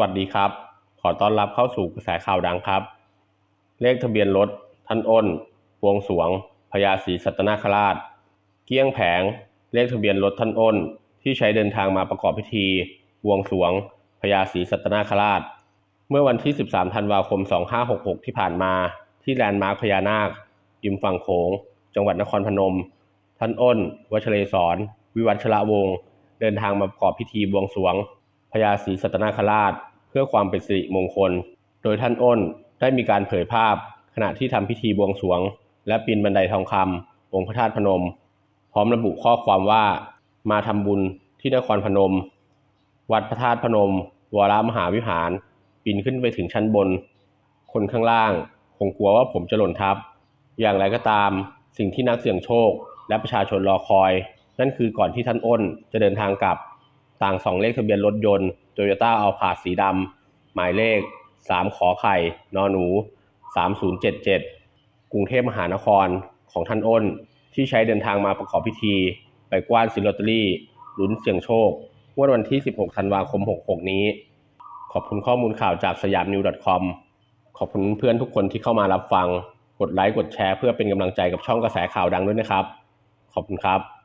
วัสดีครับ ขอต้อนรับเข้าสู่กระแสข่าวดังครับ เลขทะเบียนรถท่านอ้นวงสวงพญาศรีสัตนาคราช เกี้ยงแผง เลขทะเบียนรถท่านอ้น ที่ใช้เดินทางมาประกอบพิธีบวงสวงพญาศรีสัตนาคราช เมื่อวันที่ 13 ธันวาคม 2566 ที่ผ่านมาที่แลนด์มาร์คพญานาคริมฝั่งโขง จังหวัดนครพนม ท่านอ้น วัชเรศร วิวัชระวงศ์เดินทางมาประกอบพิธีบวงสวง ญาศรีสัตนาคราช เพื่อความเป็นสิริมงคล โดยท่านอ้นได้มีการเผยภาพ ขณะที่ทำพิธีบวงสรวง และปีนบันไดทองคำองค์พระธาตุพนม พร้อมระบุข้อความว่ามาทำบุญที่นครพนม วัดพระธาตุพนม วรมหาวิหาร ปีนขึ้นไปถึงชั้นบน คนข้างล่างคงกลัวว่าผมจะหล่นทับ อย่างไรก็ตาม สิ่งที่นักเสี่ยงโชค และประชาชนรอคอย นั่นคือก่อนที่ท่านอ้นจะเดินทางกลับ ต่างสองเลขทะเบียนรถยนต์โตโยต้าอัลพาสีดำหมายเลข 3 ขอไข่นอหนู 3077 กรุงเทพมหานครของท่านอ้น ที่ใช้เดินทางมาประกอบพิธี ไปกว้านซิลลอตเตอรี่ลุ้นเสี่ยงโชคงวดวันที่ 16 ธันวาคม 66 นี้ ขอบคุณข้อมูลข่าวจากสยามนิว .com ขอบคุณเพื่อนทุกคนที่เข้ามารับฟัง กดไลค์ กดแชร์เพื่อเป็นกำลังใจกับช่องกระแสข่าวดังด้วยนะครับ ขอบคุณครับ